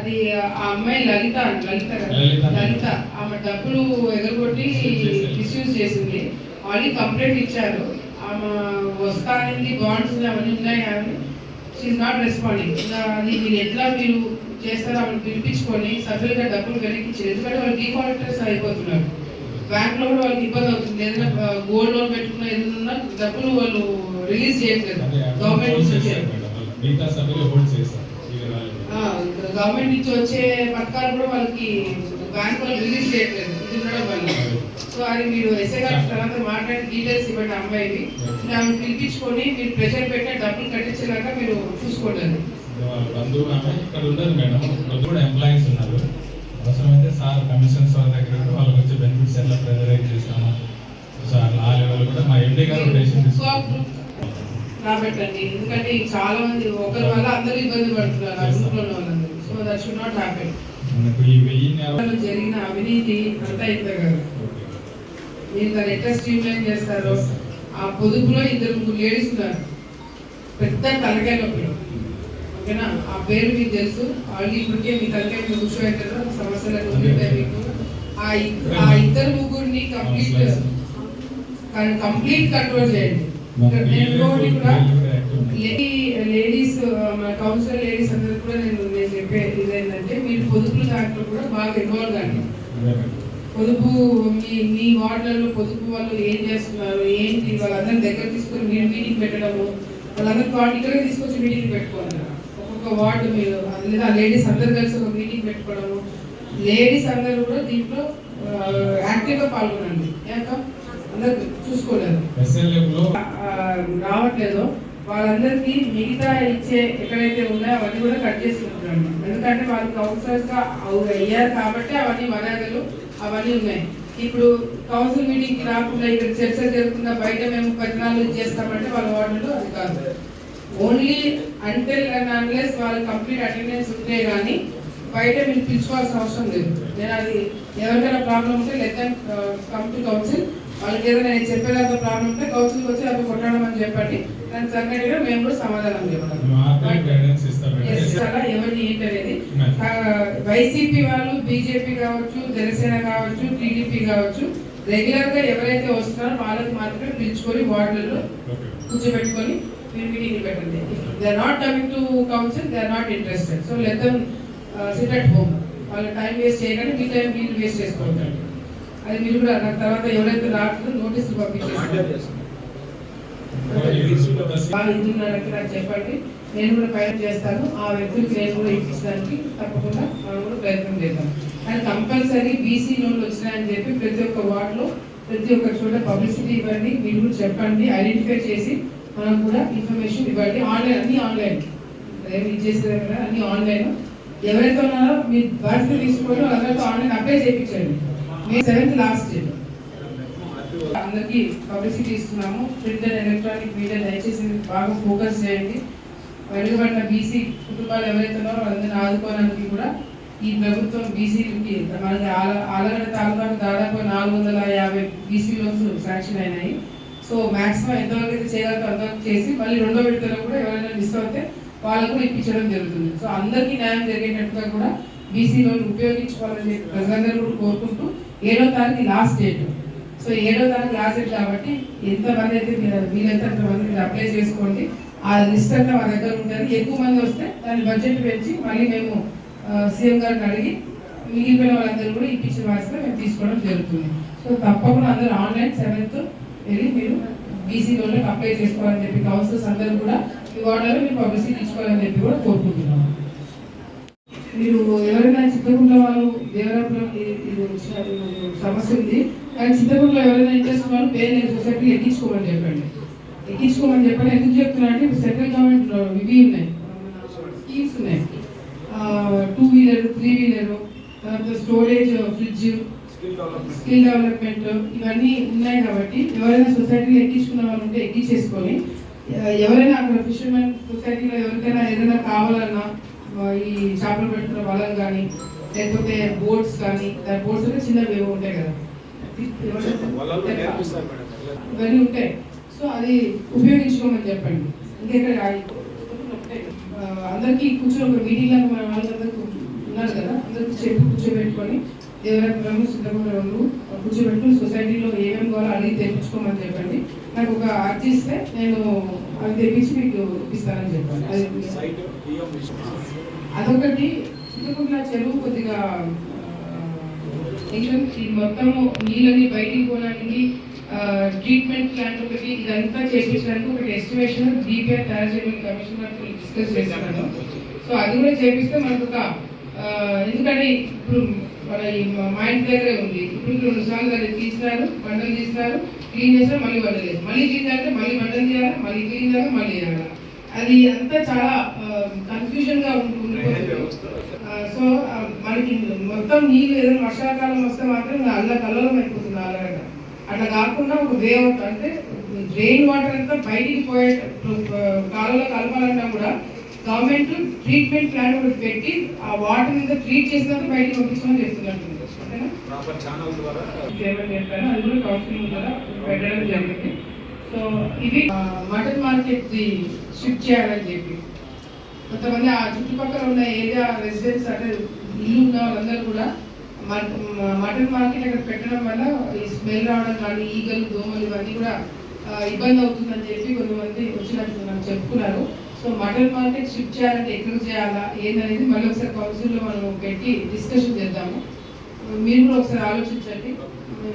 అది ఆ అమ్మాయి లలిత లలిత? లలిత. ఆమె డబ్బులు ఎగరగొట్టి మిస్యూజ్ చేసింది. ఆల్రెడీ కంప్లైంట్ ఇచ్చారు. ఆమె వస్తానంది బాండ్స్ అవన్నీ ఉన్నాయి కానీ షీఈ్ నాట్ రెస్పాండింగ్ అది మీరు ఎట్లా మీరు చేస్తారో ఆమెను పిలిపించుకొని సభ్యులుగా డబ్బులు వెనక్కి ఇచ్చారు ఎందుకంటే వాళ్ళు డిఫాల్టర్స్ అయిపోతున్నారు. బ్యాంక్లో కూడా వాళ్ళకి ఇబ్బంది అవుతుంది. ఏదైనా గోల్డ్ లోన్ పెట్టుకున్న ఏదైనా డబ్బులు వాళ్ళు రిలీజ్ చేయట్లేదు. గవర్నమెంట్. మిగతా సభ్యులు హోల్డ్. ఆ, గవర్నమెంట్ నుంచి వచ్చే పథకాలు కూడా వాళ్ళకి బ్యాంక్ వాళ్ళు రిలీజ్ చేయట్లేదు ఇది ఉండడం వల్ల. సో అది మీరు ఎస్ఐ గారి తర్వాత మాట్లాడి డీటెయిల్స్ ఇవ్వండి అమ్మాయివి ఇంకా ఆమెను పిలిపించుకొని మీరు ప్రెషర్ పెట్టే డబ్బులు కట్టించేలాగా మీరు చూసుకోండి. ఆమె ఇక్కడ ఉండదు మేడం. కూడా ఎంప్లాయీస్ ఉన్నారు. అవసరమైతే సార్ కమిషన్ సార్ దగ్గర కూడా వాళ్ళకి వచ్చే బెనిఫిట్స్ ఎలా ప్రెజరైజ్ చేస్తాము. సార్ ఆ లెవెల్ కూడా మా ఎండి గారు డెసిషన్ తీసుకుంటారు. రాబెట్టండి. ఎందుకంటే చాలా మంది ఒకరి వల్ల అందరూ ఇబ్బంది పడుతున్నారు ఆ గ్రూప్ ఈ వెయ్యి నెల- జరిగిన అవినీతి అంతా కదా. మీరు దాన్ని ఎట్లా స్ట్రీమ్ లైన్ చేస్తారో? ఆ పొదుపులో ఇద్దరు ముగ్గురు లేడీస్ ఉన్నారు. పెద్ద తలకాయ నొప్పి. ఓకేనా? ఆ పేరు మీకు తెలుసు. ఆల్రెడీ ఇప్పటికే మీ తలకాయ కూర్చోబెట్టారు సమస్యలు మీకు. ఆ ఇద్దరు ముగ్గురిని కంప్లీట్ కంప్లీట్ కంట్రోల్ చేయండి. ఇక్కడ నేను కూడా లేడీస్ మన కౌన్సిలర్ లేడీస్ అందరూ కూడా నేను నేను చెప్పే ఏంటంటే మీరు పొదుపుల దాంట్లో కూడా బాగా ఇన్వాల్వ్ కానీ పొదుపు మీ మీ వార్డులలో పొదుపు వాళ్ళు ఏం చేస్తున్నారు ఏంటి వాళ్ళందరి దగ్గర తీసుకొని మీరు మీటింగ్ పెట్టడము వాళ్ళందరూ పార్టీగా తీసుకొచ్చి మీటింగ్ పెట్టుకోండి ఒక్కొక్క వార్డు మీరు లేదా లేడీస్ అందరు కలిసి ఒక మీటింగ్ పెట్టుకోవడము. లేడీస్ అందరూ కూడా దీంట్లో యాక్టివ్గా పాల్గొనండి. యాక అందరు చూసుకోలేదు. రావట్లేదో. వాళ్ళందరికీ మిగతా ఇచ్చే ఎక్కడైతే ఉన్నాయో అవన్నీ కూడా కట్ చేసుకుంటున్నాను ఎందుకంటే వాళ్ళు కౌన్సిలర్స్ అయ్యారు కాబట్టి అవన్నీ మర్యాదలు అవన్నీ ఉన్నాయి. ఇప్పుడు కౌన్సిల్ మీటింగ్కి రాకుండా ఇక్కడ చర్చ జరుగుతుందా బయట మేము పద్నాలుగు చేస్తామంటే వాళ్ళ వార్డులు అది కాదు. ఓన్లీ అంటెల్ అండ్ అన్లెస్ వాళ్ళు కంప్లీట్ అటెండెన్స్ ఉంటే కానీ బయట మీరు పిలుచుకోవాల్సిన అవసరం లేదు. నేను అది ఎవరికైనా ప్రాబ్లం ఉంటే లెట్ కమ్ టు కౌన్సిల్ వాళ్ళకి ఏదైనా నేను చెప్పేదాకా ప్రాబ్లం ఉంటే కౌన్సిల్కి వచ్చి అది కొట్టడం అని చెప్పండి దానికి తగ్గట్టుగా మేము కూడా సమాధానం చెప్పాలి ఎవరిని ఏంటి అనేది. వైసీపీ వాళ్ళు బీజేపీ కావచ్చు జనసేన కావచ్చు టీడీపీ కావచ్చు రెగ్యులర్గా ఎవరైతే వస్తున్నారో వాళ్ళకి మాత్రమే పిలుచుకొని వార్డులలో. కూర్చోబెట్టుకొని మీరు మీటింగ్ పెట్టండి. They are not coming to council they are not interested so let them sit at home వాళ్ళ టైం వేస్ట్ చేయకండి మీ టైం మీరు వేస్ట్ చేసుకోవద్దండి. అది మీరు కూడా నాకు తర్వాత ఎవరైతే రావట్లేదు నోటీసులు ఇందున్నరకి నాకు చెప్పండి. నేను కూడా ప్రయత్నం చేస్తాను. ఆ వ్యక్తులకి నేను కూడా ఇప్పించడానికి తప్పకుండా మనం కూడా ప్రయత్నం చేద్దాం. కానీ కంపల్సరీ బీసీ లోన్లు వచ్చినాయని చెప్పి ప్రతి ఒక్క వార్డులో ప్రతి ఒక్క చోట పబ్లిసిటీ ఇవ్వండి. మీరు కూడా చెప్పండి. ఐడెంటిఫై చేసి మనం కూడా ఇన్ఫర్మేషన్ ఇవ్వండి. ఆన్లైన్ అన్ని ఆన్లైన్. ఏమి ఇచ్చేసేది కదా? అన్ని ఆన్లైన్. ఎవరైతే ఉన్నారో మీ బర్త్ తీసుకొని వాళ్ళందరితో ఆన్లైన్ అప్లై చేయించండి. మే సెవెంత్ లాస్ట్ డేట్ అందరికీ పబ్లిసిటీ ఇస్తున్నాము. ప్రింట్ అండ్ ఎలక్ట్రానిక్ మీడియా దయచేసి బాగా ఫోకస్ చేయండి. వెలుగుబడిన బీసీ కుటుంబాలు ఎవరైతే ఉన్నారో వాళ్ళందరినీ ఆదుకోవడానికి కూడా ఈ ప్రభుత్వం బీసీలకి మనకి ఆల తాలూకాకు దాదాపు నాలుగు వందల యాభై బీసీ లోన్స్ శాంక్షన్ అయినాయి. సో మాక్సిమం ఎంతవరకు అయితే చేయాలో అంతవరకు చేసి మళ్ళీ రెండో విడతలో కూడా ఎవరైనా మిస్ అవుతే వాళ్ళకు ఇప్పించడం జరుగుతుంది. సో అందరికీ న్యాయం జరిగేటట్టుగా కూడా బీసీ లోన్ ఉపయోగించుకోవాలని ప్రజలందరూ కూడా కోరుకుంటూ ఏడో తారీఖు లాస్ట్ డేట్ సో ఏడో తారీఖు లాస్ట్ డేట్ కాబట్టి ఎంతమంది అయితే మీరు- వీలైతే అంతమంది మీరు అప్లై చేసుకోండి. ఆ లిస్ట్ అంతా మా దగ్గర ఉంటుంది. ఎక్కువ మంది వస్తే దాని బడ్జెట్ పెంచి మళ్ళీ మేము సీఎం గారిని అడిగి మిగిలిపోయిన వాళ్ళందరూ కూడా ఇప్పించిన వారిగా మేము తీసుకోవడం జరుగుతుంది. సో తప్పకుండా అందరూ ఆన్లైన్ సెవెంత్ వెళ్ళి మీరు బీసీ లోన్లకు అప్లై చేసుకోవాలని చెప్పి కౌన్సిల్స్ అందరూ కూడా ఈ వార్డులో మీరు పబ్లిసిటీ ఇచ్చుకోవాలని చెప్పి కూడా కోరుకుంటున్నాము. మీరు ఎవరైనా చిత్తగుండ వాళ్ళు దేవరాపురం సమస్య ఉంది. కానీ చిత్తగుండ్లో ఎవరైనా ఇంట్రెస్ట్ వాళ్ళు పేరు నేను సొసైటీ ఎక్కించుకోమని చెప్పండి. ఎక్కించుకోమని చెప్పండి. ఎందుకు చెప్తున్నా అంటే సెంట్రల్ గవర్నమెంట్ ఇవి ఉన్నాయి. స్కీమ్స్ ఉన్నాయి. టూ వీలర్ త్రీ వీలర్ తర్వాత స్టోరేజ్ ఫ్రిడ్జ్ స్కిల్ డెవలప్మెంట్ ఇవన్నీ ఉన్నాయి కాబట్టి ఎవరైనా సొసైటీలో ఎక్కించుకున్న వాళ్ళు ఉంటే ఎక్కించేసుకొని ఎవరైనా అక్కడ ఫిషర్మెన్ సొసైటీలో ఎవరికైనా ఏదైనా కావాలన్నా ఈ చేపలు పెడుతున్న వలలు కానీ లేకపోతే బోట్స్ కానీ దాని బోట్స్ అంటే చిన్నవి ఏవో ఉంటాయి కదా. ఇవన్నీ ఉంటాయి. సో అది ఉపయోగించుకోమని చెప్పండి. ఇంకెక్కడ అందరికీ కూర్చొని ఒక మీటింగ్ లాగా మన వాళ్ళందరికీ చెప్పి కూర్చోబెట్టుకొని దేవరత్నము సిద్ధమూలము కూర్చోబెట్టుకుని సొసైటీలో ఏమేమి కావాలో అడిగి తెప్పించుకోమని చెప్పండి. నాకు ఒక అర్జీ ఇస్తే నేను అది తెప్పించి మీకు ఇస్తానని చెప్పాను అదొకటి. చింతకుంట్ల చెరువు కొద్దిగా ఈ మొత్తము నీళ్ళని బయటికి పోవడానికి ట్రీట్మెంట్ ప్లాంట్ ఒకటి ఇదంతా చేపించడానికి ఒక ఎస్టిమేషన్ డిపిఆర్ తయారు చేయమని కమిషనర్ డిస్కస్ చేశాను సో అది కూడా చేపిస్తే మనకు ఒక ఎందుకంటే ఇప్పుడు మన ఈ మా- ఇంటి దగ్గరే ఉంది. ఇప్పుడు రెండు సార్లు దాన్ని తీసినారు బండలు తీసినారు క్లీన్ చేసినారు మళ్ళీ బండలేదు మళ్ళీ క్లీన్ చేయాలంటే మళ్ళీ బండలు తీయాలి? మళ్ళీ క్లీన్ చేయాలి? మళ్ళీ చేయాలి అది అంతా చాలా కన్ఫ్యూజన్గా ఉంటుంది. సో మనకి మొత్తం నీళ్ళు ఏదైనా వర్షాకాలం వస్తే మాత్రం అల్ల కల్లలో అయిపోతుంది అల్లగడ్డ. అట్లా కాకుండా ఒక వే అవుట్ అంటే డ్రైన్ వాటర్ అంతా బయటికి పోయే కాలంలో కలపాలన్నా కూడా గవర్నమెంట్ ట్రీట్మెంట్ ప్లాన్ ఒకటి పెట్టి ఆ వాటర్ మీద ట్రీట్ చేసినాక బయటికి పంపించమని చేస్తున్నట్టు ఓకేనా? ప్రాపర్ ఛానల్ ద్వారా చేయమని చెప్పాను. అది కూడా కౌన్సిలింగ్ ద్వారా పెట్టడం జరిగింది. సో ఇది మటన్ మార్కెట్ షిఫ్ట్ చేయాలని చెప్పి. కొంతమంది ఆ చుట్టుపక్కల ఉన్న ఏరియా రెసిడెంట్స్ అంటే ఇల్లు ఉన్న వాళ్ళందరూ కూడా మ- మటన్ మార్కెట్ అక్కడ పెట్టడం వల్ల ఈ స్మెల్ రావడం కానీ ఈగలు దోమలు ఇవన్నీ కూడా ఇబ్బంది అవుతుందని చెప్పి కొంతమంది వచ్చినట్టు మనం చెప్పుకున్నారు. సో మటన్ మార్కెట్ షిఫ్ట్ చేయాలంటే ఎక్కడ చేయాలా ఏందనేది మళ్ళీ ఒకసారి కౌన్సిల్లో మనం పెట్టి డిస్కషన్ చేద్దాము. మీరు కూడా ఒకసారి ఆలోచించండి.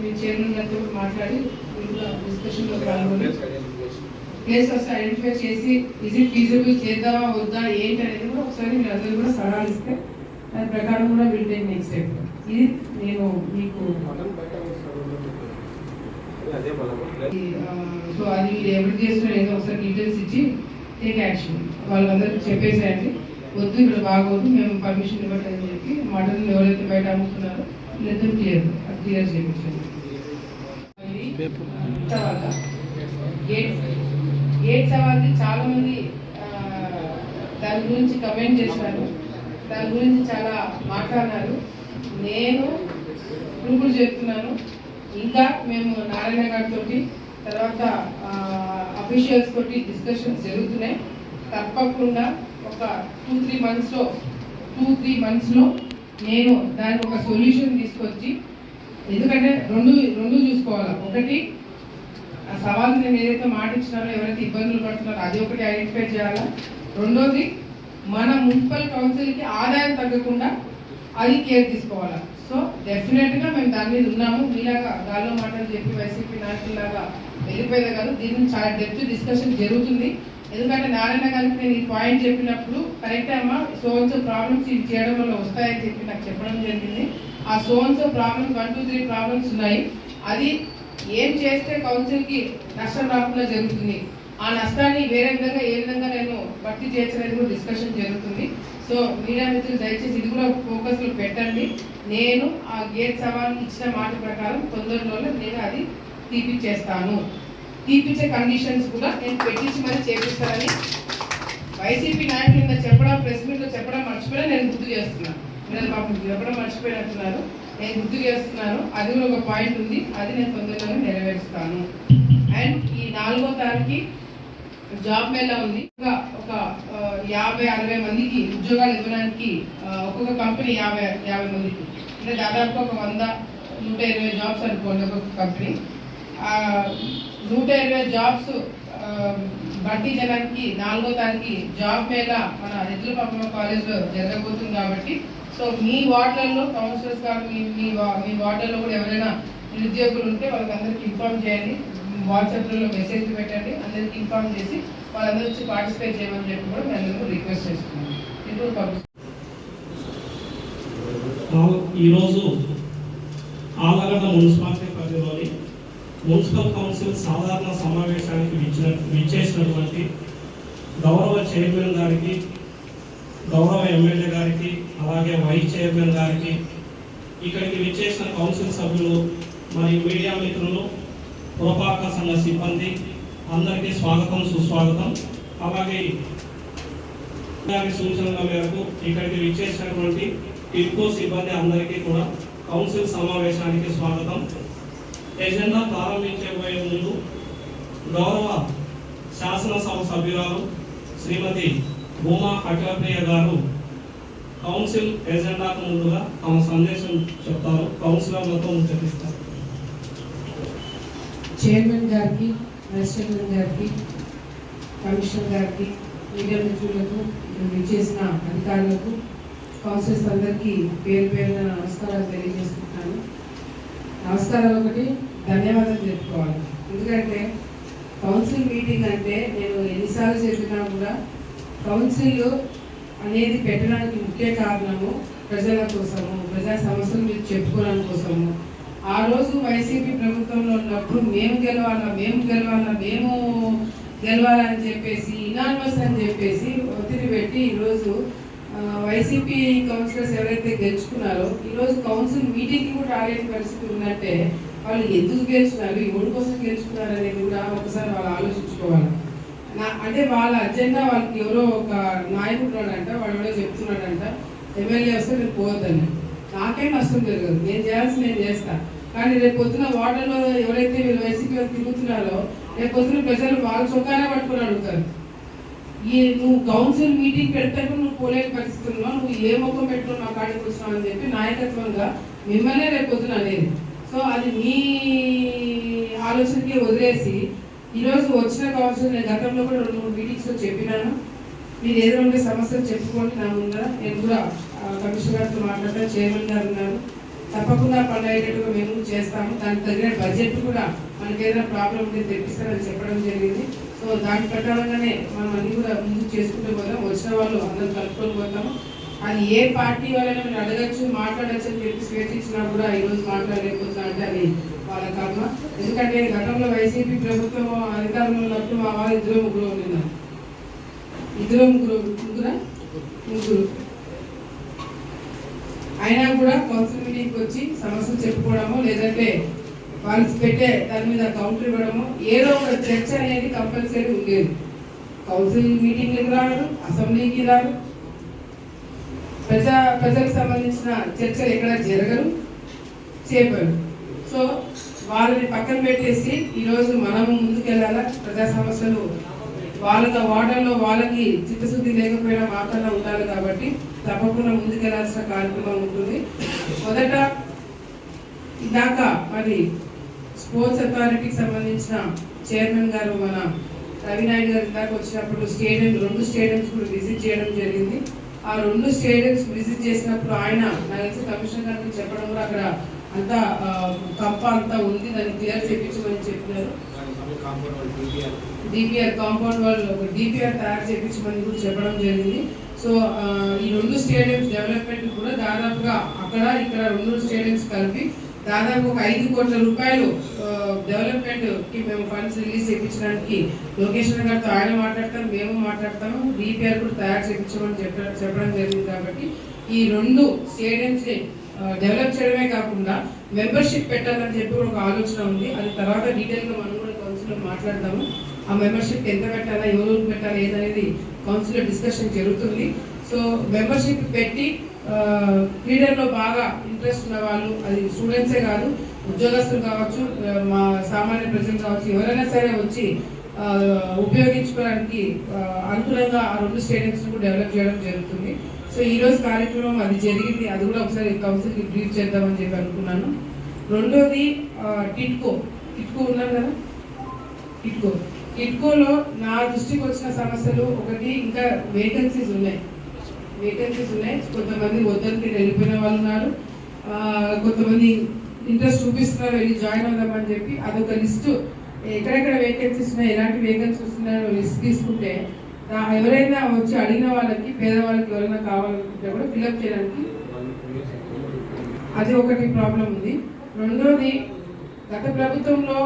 మీ చైర్మన్ గారితో మాట్లాడి మీరు కూడా డిస్కషన్లో పాల్గొని ప్లేస్ వస్తే ఐడెంటిఫై చేసి ఇజ్ ఇట్ ఫీజిబుల్ చేద్దామా వద్దా ఏంటి అనేది కూడా ఒకసారి మీరు అందరూ కూడా సలహాలు ఇస్తే దాని ప్రకారం కూడా టేక్ నెక్స్ట్ స్టెప్ ఇది నేను మీకు సో అది మీరు ఎవరు చేస్తున్నారు ఏదో ఒకసారి డీటెయిల్స్ ఇచ్చి టేక్ యాక్షన్ వాళ్ళందరికీ చెప్పేసేయండి. వద్దు ఇక్కడ బాగోదు మేము పర్మిషన్ ఇవ్వట్లేదని చెప్పి మటన్ ఎవరైతే బయట అమ్ముతున్నారో లేదా క్లియర్ అది క్లియర్ చేయించండి. ఇది తర్వాత గేట్ గేట్ సవాల్కి చాలా మంది దాని గురించి కమెంట్ చేశారు. దాని గురించి చాలా మాట్లాడినారు. నేను ఇప్పుడు చెప్తున్నాను. ఇంకా మేము నారాయణ గారితో తర్వాత అఫీషియల్స్ తోటి డిస్కషన్స్ జరుగుతున్నాయి. తప్పకుండా ఒక టూ త్రీ మంత్స్లో టూ త్రీ మంత్స్లో నేను దానికి ఒక సొల్యూషన్ తీసుకొచ్చి ఎందుకంటే రెండు రెండు చూసుకోవాలి? ఒకటి ఆ సవాల్ ఏదైతే మాట ఇచ్చినారో ఎవరైతే ఇబ్బందులు పడుతున్నారో అది ఒకటి ఐడెంటిఫై చేయాలా? రెండోది మన మున్సిపల్ కౌన్సిల్కి ఆదాయం తగ్గకుండా అది కేర్ తీసుకోవాలా? సో డెఫినెట్గా మేము దాని మీద ఉన్నాము. మీలాగా గాల్లో మాటలు చెప్పి వైసీపీ నాయకుల్లాగా వెళ్ళిపోయేది కాదు దీని చాలా డెప్త్ డిస్కషన్ జరుగుతుంది. ఎందుకంటే నారాయణ గారికి నేను ఈ పాయింట్ చెప్పినప్పుడు కరెక్ట్ అమ్మా సోన్స్ ప్రాబ్లమ్స్ ఇది చేయడం వల్ల వస్తాయని చెప్పి నాకు చెప్పడం జరిగింది. ఆ zones problems one two three problems ఉన్నాయి. అది ఏం చేస్తే కౌన్సిల్కి నష్టం రాకుండా జరుగుతుంది? ఆ నష్టాన్ని వేరే విధంగా ఏ విధంగా నేను భర్తీ చేయొచ్చనేది కూడా డిస్కషన్ జరుగుతుంది. సో మీడియా మిత్రులు దయచేసి ఇది కూడా ఫోకస్లో పెట్టండి. నేను ఆ గేట్ సవాల్ ఇచ్చిన మాట ప్రకారం తొందరలో నేను అది తీపిచ్చేస్తాను. తీపిచ్చే కండిషన్స్ కూడా నేను పెట్టించి మరి చేపిస్తానని వైసీపీ నాయకులు చెప్పడం ప్రెస్ మీట్లో చెప్పడం మర్చిపోయినా నేను గుర్తు చేస్తున్నాను. మీరు పాపం చెప్పడం మర్చిపోయినట్టున్నారు. నేను గుర్తు చేస్తున్నాను అది కూడా ఒక పాయింట్ ఉంది. అది నేను తొందరలోనే నెరవేరుస్తాను. అండ్ ఈ నాలుగో తారీఖు జాబ్ మేళా ఉంది. ఒక ఒక యాభై అరవై మందికి ఉద్యోగాలు ఇవ్వడానికి ఒక్కొక్క కంపెనీ యాభై యాభై మందికి. అంటే దాదాపు ఒక వంద నూట ఇరవై జాబ్స్ అనుకోండి ఒక్కొక్క కంపెనీ నూట ఇరవై జాబ్స్ భర్తీ చేయడానికి నాలుగో తారీఖు జాబ్ మేళా మన ఎదురు పక్కన కాలేజ్లో జరగబోతుంది కాబట్టి సో మీ వార్డులలో కౌన్సిలర్స్ కానీ మీ మీ వా- మీ వార్డులలో కూడా ఎవరైనా నిరుద్యోగులు ఉంటే వాళ్ళకి అందరికి ఇన్ఫార్మ్ చేయండి. వాట్సాప్లలో మెసేజ్ పెట్టండి. అందరికీ ఇన్ఫార్మ్ చేసి వాళ్ళందరూ వచ్చి పార్టిసిపేట్ చేయమని చెప్పి కూడా మేము అందరూ రిక్వెస్ట్ చేస్తున్నాం. ఈరోజు ఆలగడ్డ మున్సిపాలిటీ పరిధిలోని మున్సిపల్ కౌన్సిల్ సాధారణ సమావేశానికి విచ్చిన విచ్చేసినటువంటి గౌరవ చైర్మన్ గారికి గౌరవ ఎమ్మెల్యే గారికి అలాగే వైస్ చైర్మన్ గారికి ఇక్కడికి విచ్చేసిన కౌన్సిల్ సభ్యులు మరియు మీడియా మిత్రులు పురపాలక సంఘ సిబ్బంది అందరికీ స్వాగతం సుస్వాగతం. అలాగే గారి సూచనల మేరకు ఇక్కడికి విచ్చేసినటువంటి టిడ్కో సిబ్బంది అందరికీ కూడా కౌన్సిల్ సమావేశానికి స్వాగతం. ఎజెండా ప్రారంభించబోయే ముందు గౌరవ శాసనసభ సభ్యురాలు శ్రీమతి భూమా అఖిలప్రియ గారు కౌన్సిల్ ఎజెండాకు ముందుగా తమ సందేశం చెప్తారు. కౌన్సిలర్లతో ముచ్చటిస్తారు. చైర్మన్ గారికి వైస్ చైర్మన్ గారికి కమిషనర్ గారికి మీడియా మిత్రులకు విచ్చేసిన అధికారులకు కౌన్సిలర్స్ అందరికీ పేరు పేరున నమస్కారాలు తెలియజేస్తున్నాను. నమస్కారాలు ఒకటి ధన్యవాదాలు చెప్పుకోవాలి. ఎందుకంటే కౌన్సిల్ మీటింగ్ అంటే నేను ఎన్నిసార్లు చెప్పినా కూడా కౌన్సిల్ అనేది పెట్టడానికి ముఖ్య కారణము ప్రజల కోసము ప్రజా సమస్యలు మీరు చెప్పుకోవడం కోసము. ఆ రోజు వైసీపీ ప్రభుత్వంలో ఉన్నప్పుడు మేము గెలవాలా మేము గెలవాలా మేము గెలవాలని చెప్పేసి ఇనానిమస్ అని చెప్పేసి ఒత్తిడి పెట్టి ఈరోజు వైసీపీ కౌన్సిలర్స్ ఎవరైతే గెలుచుకున్నారో ఈరోజు కౌన్సిల్ మీటింగ్కి కూడా రాలేని పరిస్థితి ఉన్నట్టే వాళ్ళు ఎందుకు గెలుచుకున్నారు ఎవరి కోసం గెలుచుకున్నారు అనేది కూడా ఒకసారి వాళ్ళు ఆలోచించుకోవాలి. అంటే వాళ్ళ అజెండా వాళ్ళకి ఎవరో ఒక నాయకుడు ఉన్నాడంట వాడు ఎవరో చెప్తున్నాడంట ఎమ్మెల్యే వస్తే నేను పోవద్దని. నాకేం నష్టం జరగదు. నేను చేయాల్సి నేను చేస్తా. కానీ రేపు పొద్దున వార్డులో ఎవరైతే మీరు వైసీపీ తిరుగుతున్నారో రేపు పొద్దున ప్రజలు వాళ్ళ చొక్కానే పట్టుకుని అడుగుతారు. ఈ నువ్వు కౌన్సిల్ మీటింగ్ పెడితే నువ్వు పోలేని పరిస్థితుల్లో నువ్వు ఏ ముఖం పెట్టుకుని మా కాడికి వచ్చినావు అని చెప్పి నాయకత్వంగా మిమ్మల్నే రేపు పొద్దున అనేది. సో అది మీ ఆలోచనకి వదిలేసి ఈరోజు వచ్చిన కావచ్చు నేను గతంలో కూడా రెండు మూడు మీటింగ్స్లో చెప్పినాను. మీరు ఏదో ఉండే సమస్యలు చెప్పుకోండి నా ముందర. నేను కూడా కమిషనర్ గారితో మాట్లాడతాను చైర్మన్ గారు ఉన్నారు. తప్పకుండా పనులు అయ్యేటట్టుగా మేము చేస్తాము. దానికి తగిన బడ్జెట్ కూడా మనకి ఏదైనా ప్రాబ్లం ఉంటే తెప్పిస్తారని చెప్పడం జరిగింది. సో దాని ప్రకారంగానే మనం అన్ని కూడా ముందు చేసుకుంటూ పోతాం వచ్చిన వాళ్ళు అందరం కలుపుకొని పోతాము. అది ఏ పార్టీ వాళ్ళని మీరు అడగచ్చు మాట్లాడచ్చు అని చెప్పి స్వేచ్ఛ ఇచ్చినా కూడా ఈరోజు మాట్లాడలేకపోతున్నా అంటే అది వాళ్ళ కర్మ. ఎందుకంటే గతంలో వైసీపీ ప్రభుత్వం అధికారంలో ఉన్నప్పుడు మా వారు ఇద్దరు ముగ్గురు ఉన్నారు ఇద్దరు ముగ్గురు ముగ్గురా? ముగ్గురు. అయినా కూడా కౌన్సిల్ మీటింగ్కి వచ్చి సమస్యలు చెప్పుకోవడము లేదంటే వాళ్ళు పెట్టే దాని మీద కౌంటర్ ఇవ్వడము ఏదో ఒక చర్చ అనేది కంపల్సరీ ఉండేది. కౌన్సిల్ మీటింగ్లకు రాడు అసెంబ్లీకి రాడు ప్రజా ప్రజలకు సంబంధించిన చర్చలు ఎక్కడ జరగరు చేపరు. సో వాళ్ళని పక్కన పెట్టేసి ఈరోజు మనము ముందుకెళ్ళాలా? ప్రజా సమస్యలు. వాళ్ళ వార్డర్లో వాళ్ళకి చిత్తశుద్ధి లేకపోయినా మాత్రమే ఉండాలి కాబట్టి తప్పకుండా ముందుకెళ్ళాల్సిన కార్యక్రమం ఉంటుంది. మొదట ఇందాక మరి స్పోర్ట్స్ అథారిటీకి సంబంధించిన చైర్మన్ గారు మన రవినాయుడు గారు ఇందాక వచ్చినప్పుడు స్టేడియం రెండు స్టేడియంస్ కూడా విజిట్ చేయడం జరిగింది. ఆ రెండు స్టేడియంస్ విజిట్ చేసినప్పుడు ఆయన నాకు కమిషనర్ గారికి చెప్పడం కూడా అక్కడ అంతా ఆ, కప్ప అంతా ఉంది దాన్ని క్లియర్ చేయించమని చెప్పినారు. డిపిఆర్ కాంపౌండ్ వాళ్ళు ఒక డిపిఆర్ తయారు చేయించమని కూడా చెప్పడం జరిగింది. సో ఈ రెండు స్టేడియంస్ డెవలప్మెంట్ కూడా దాదాపుగా అక్కడ ఇక్కడ రెండు స్టేడియంస్ కలిపి దాదాపు ఒక ఐదు కోట్ల రూపాయలు డెవలప్మెంట్కి మేము ఫండ్స్ రిలీజ్ చేయించడానికి లొకేషన్ గారితో ఆయన మాట్లాడతారు మేము మాట్లాడతాము డిపిఆర్ కూడా తయారు చేయించమని చెప్ప చెప్పడం జరిగింది కాబట్టి ఈ రెండు స్టేడియంస్ని డెవలప్ చేయడమే కాకుండా మెంబర్షిప్ పెట్టాలని చెప్పి ఒక ఆలోచన ఉంది. అది తర్వాత డీటెయిల్గా మనం కూడా కౌన్సిల్లో మాట్లాడదాము. ఆ మెంబర్షిప్ ఎంత పెట్టాలా ఎవరు పెట్టాలా ఏదనేది కౌన్సిల్లో డిస్కషన్ జరుగుతుంది. సో మెంబర్షిప్ పెట్టి క్రీడల్లో బాగా ఇంట్రెస్ట్ ఉన్న వాళ్ళు అది స్టూడెంట్సే కాదు ఉద్యోగస్తులు కావచ్చు మా సామాన్య ప్రజలు కావచ్చు ఎవరైనా సరే వచ్చి ఉపయోగించుకోవడానికి అనుకూలంగా ఆ రెండు స్టేడియంస్ డెవలప్ చేయడం జరుగుతుంది. సో ఈ రోజు కార్యక్రమం అది జరిగింది. అది కూడా ఒకసారి కౌన్సిల్కి బ్రీఫ్ చేద్దామని చెప్పి అనుకున్నాను. రెండోది టిట్కో. టిట్కో ఉన్నారు కదా? టిట్కో. టిట్కోలో నా దృష్టికి వచ్చిన సమస్యలు ఒకటి ఇంకా వేకెన్సీస్ ఉన్నాయి. వేకెన్సీస్ ఉన్నాయి. కొంతమంది వద్దరికి వెళ్ళిపోయిన వాళ్ళు ఉన్నారు. కొంతమంది ఇంట్రెస్ట్ చూపిస్తున్నారు వెళ్ళి జాయిన్ అవుదామని చెప్పి అదొక లిస్టు ఎక్కడెక్కడ వేకెన్సీస్ ఉన్నాయి ఎలాంటి వేకెన్సీస్ ఉన్నాయో లిస్ట్ తీసుకుంటే ఎవరైనా వచ్చి అడిగిన వాళ్ళకి పేదవాళ్ళకి ఎవరైనా కావాలనుకుంటే కూడా ఫిల్అప్ చేయడానికి అది ఒకటి ప్రాబ్లం ఉంది. రెండోది గత ప్రభుత్వంలో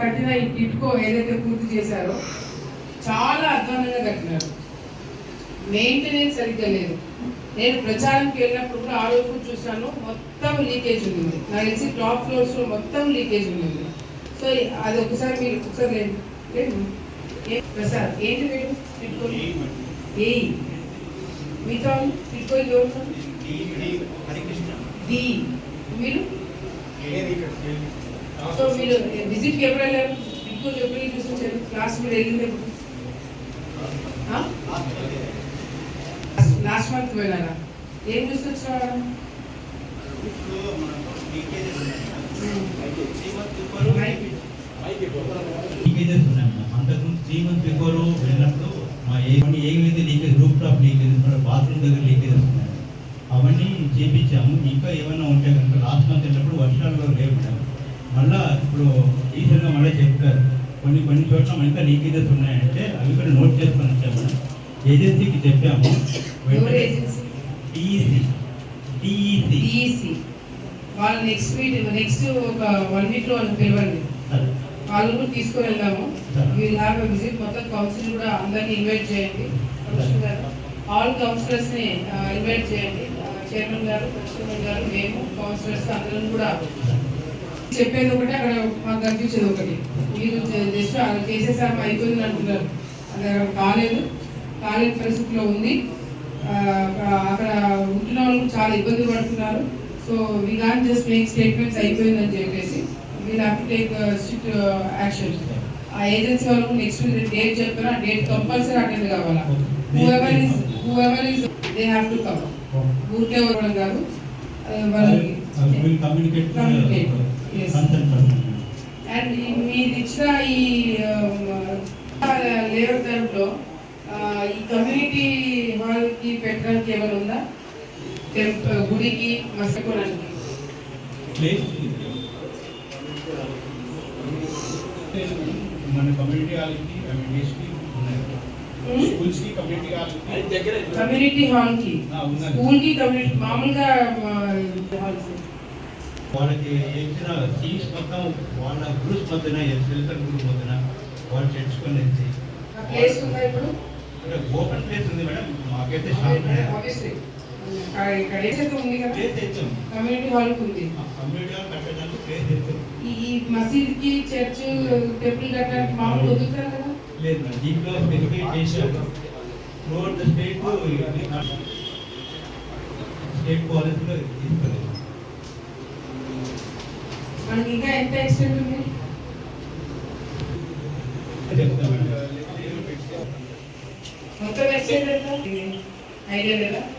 కట్టిన ఈ టిట్కో ఏదైతే పూర్తి చేశారో చాలా అధ్వానంగా కట్టినారు. మెయింటెనెన్స్ సరిగ్గా లేదు. నేను ప్రచారంకి వెళ్ళినప్పుడు కూడా ఆ రోజు చూశాను మొత్తం లీకేజ్ ఉంది నాకు తెలిసి టాప్ ఫ్లోర్స్లో మొత్తం లీకేజ్ ఉంది సో అది ఒకసారి మీరు ఒకసారి లేదు లేదు ప్రసాద్ ఏంటి మీరు? ఏ మీతో టిట్కో ఎవరు డి మీరు సో మీరు విజిట్కి ఎప్పుడు వెళ్ళారు? ఎప్పుడు చూసించారు క్లాస్ మీరు వెళ్ళింది? లాస్ట్ మంత్ పోయినారా ఏం చూసి వచ్చారా? ఇప్పుడు మనకు లీకేజెస్ ఉన్నాయి లీకేజెస్ ఉన్నాయి మేడం అంతకుముందు త్రీ మంత్స్ బిఫోర్ వెళ్ళినప్పుడు మా ఏ ఏవైతే leakage roof top leakage bathroom దగ్గర లీకేజెస్ ఉన్నాయి అవన్నీ చేపించాము. ఇంకా ఏమైనా ఉంటే కనుక లాస్ట్ మంత్ వెళ్ళినప్పుడు వర్షాలు లేవు మళ్ళా ఇప్పుడు రీసెంట్గా మళ్ళీ చెప్పారు. కొన్ని కొన్ని చోట్ల ఇంకా లీకేజెస్ ఉన్నాయంటే అవి కూడా నోట్ చేసుకొని వచ్చాము ఏజెన్సీకి చెప్పాము. నెక్స్ట్ వీక్ నెక్స్ట్ ఒక వన్ వీక్లో వాళ్ళు పిలవండి. వాళ్ళు కూడా తీసుకొని వెళ్దాము. వీల్ హ్యావ్ విజిట్ మొత్తం కౌన్సిల్ కూడా అందరినీ ఇన్వైట్ చేయండి. కమిషనర్ గారు ఆల్ కౌన్సిలర్స్ని ఇన్వైట్ చేయండి. చైర్మన్ గారు కమిషనర్ గారు మేము కౌన్సిలర్స్ అందరం కూడా చెప్పేది ఒకటి అక్కడ మాకు కనిపించేది ఒకటి. మీరు జస్ట్ అలా చేసేసాము అయిపోయింది అంటున్నారు అది అక్కడ కాలేదు. కాలేని పరిస్థితిలో ఉంది. అక్కడ ఉంటున్న వాళ్ళు చాలా ఇబ్బంది పడుతున్నారు. So we can just make statements అయిపోయిందని చెప్పేసి we'll have to take strict action ఆ ఏజెన్సీ వాళ్ళు నెక్స్ట్ డేట్ చెప్తారు ఆ డేట్ కంపల్సరీ అటెండ్ కావాలా? Whoever is whoever is they have to come ఊరికే ఇవ్వడం కాదు. వాళ్ళకి కమ్యూనికేట్ అండ్ మీరు ఇచ్చిన ఈ లేఅవుట్ దాంట్లో ఈ కమ్యూనిటీ హాల్కి పెట్టడానికి ఏమైనా ఉందా? గుడికి మసుకోవడానికి ప్లేస్ మన కమ్యూనిటీ హాల్కి కమ్యూనిటీస్కి ఉన్నాయి స్కూల్స్కి కమ్యూనిటీ హాల్కి కమ్యూనిటీ హాల్కి ఆ, ఉన్నది. స్కూల్కి కమ్యూనిటీ మామూలుగా హాల్స్ వాళ్ళకి ఇచ్చిన సీట్స్ మొత్తం వాళ్ళ గ్రూప్స్ మధ్యన ఎస్ఎల్సర్ గ్రూప్ మధ్యన వాళ్ళు తెచ్చుకొని వచ్చి ప్లేస్ ఉందా ఇప్పుడు ఓపెన్ ప్లేస్ ఉంది మేడం మాకైతే షాప్ ఆబ్వియస్లీ ఇక్కడ ఏదైతే ఉంది కదా ప్లేస్ తెచ్చాం కమ్యూనిటీ హాల్కి ఉంది కమ్యూనిటీ హాల్ కట్టడానికి ప్లేస్ తెచ్చాం ఈ ఈ మసీద్కి చర్చ్ టెంపుల్ కట్టడానికి మామూలు వదులుతారు కదా లేదు మేడం దీంట్లో స్పెసిఫై చేసాం త్రూఅవుట్ ద స్టేట్ స్టేట్ పాలసీలో తీసుకోలేదు మనకి ఇంకా ఎంత ఎక్స్టెంట్ ఉంది చెప్తాం మేడం మొత్తం ఎక్స్టెంట్ ఎంత ఐడియా లేదా మేడం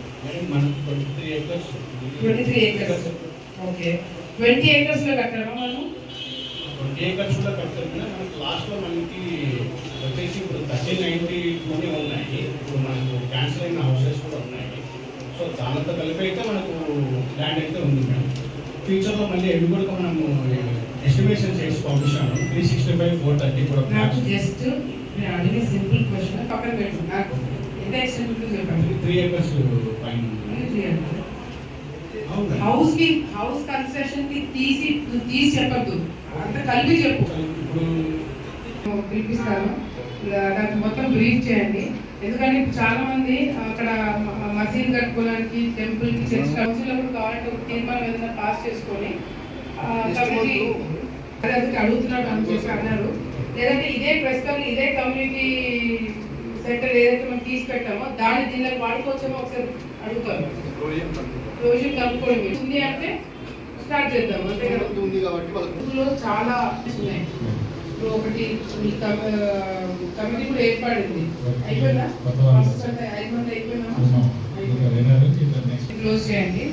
మనకు twenty acres twenty three acres okay twenty ఏకర్స్లో కట్టామా మనం? ట్వంటీ ఏకర్స్ కూడా కడతారు కదా మనకి లాస్ట్లో మనకి వచ్చేసి ఇప్పుడు థర్టీన్ నైన్టీలోనే ఉన్నాయి. ఇప్పుడు మనకు క్యాన్సిల్ అయిన హౌసెస్ కూడా ఉన్నాయి. సో దానితో కలిపి అయితే మనకు ల్యాండ్ అయితే ఉంది మేడం. ఫ్యూచర్లో మళ్ళీ ఎవి కూడా మనము ఎస్టిమేషన్ చేసి three sixty five four thirty కూడా నాకు జస్ట్ నేను అడిగిన సింపుల్ క్వశ్చన్ పక్కన పెట్టు. నాకు హౌస్కి హౌస్ కన్స్ట్రక్షన్కి తీసి తీసి చెప్పద్దు. అంత కలిపి చెప్పు. పిలిపిస్తాను. నాకు మొత్తం బ్రీఫ్ చేయండి. ఎందుకంటే చాలా మంది అక్కడ మసీద్ కట్టుకోవడానికి టెంపుల్కి చర్చ్ కౌన్సిల్ కూడా కావాలంటే ఒక తీర్మానం ఏదైనా పాస్ చేసుకొని అడుగుతున్నాడు అని చెప్పి అన్నారు. లేదంటే ఇదే ప్రస్తుతం ఇదే కమ్యూనిటీ సెంటర్ ఏదైతే మనం తీసి పెట్టామో దాన్ని దీనిలోకి వాడుకోవచ్చేమో ఒకసారి అడుగుతాను ప్రొవిజన్ కలుపుకోవడం. ఉంది అంటే స్టార్ట్ చేద్దాం అంతే కదా? చాలా ఉన్నాయి. ఇప్పుడు ఒకటి ఆ, కమిటీ కూడా ఏర్పడింది. అయిపోయిందా? ఐదు మంది నెక్స్ట్ క్లోజ్ చేయండి.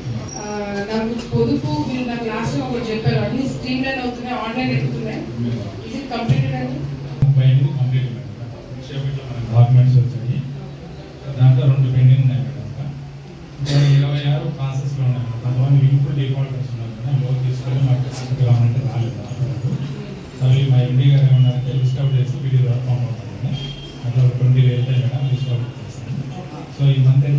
నాకు పొదుపు మీరు నాకు లాస్ట్ ఒకటి చెప్పారు. అన్ని స్ట్రీమ్ లైన్ అవుతున్నాయి ఆన్లైన్ ఎక్కుతున్నాయి. ఇది కంప్లీటెడ్ అండి ముప్పై ఎనిమిది కంప్లీట్ మేడం విషయంలో మనకు డాక్యుమెంట్స్ వచ్చాయి దాంట్లో రెండు పెండింగ్ ఉన్నాయి మేడం ఇంకా. ఇంకా ఇరవై ఆరు ప్రాసెస్లో ఉన్నాయి మేడం. కొంతమంది ఇప్పుడు డిఫాల్టర్స్ ఉన్నారు మేడం లోన్ తీసుకొని మాకు అసలు కావాలంటే రాలేదు అప్పటివరకు. అవి మా ఎండి గారు ఏమన్నారంటే లిస్ట్ అవుట్ చేసి వీడియో ద్వారా ఫామ్ అవుతుంది మేడం అట్లా ఒక ట్వంటీ వెళ్తాయి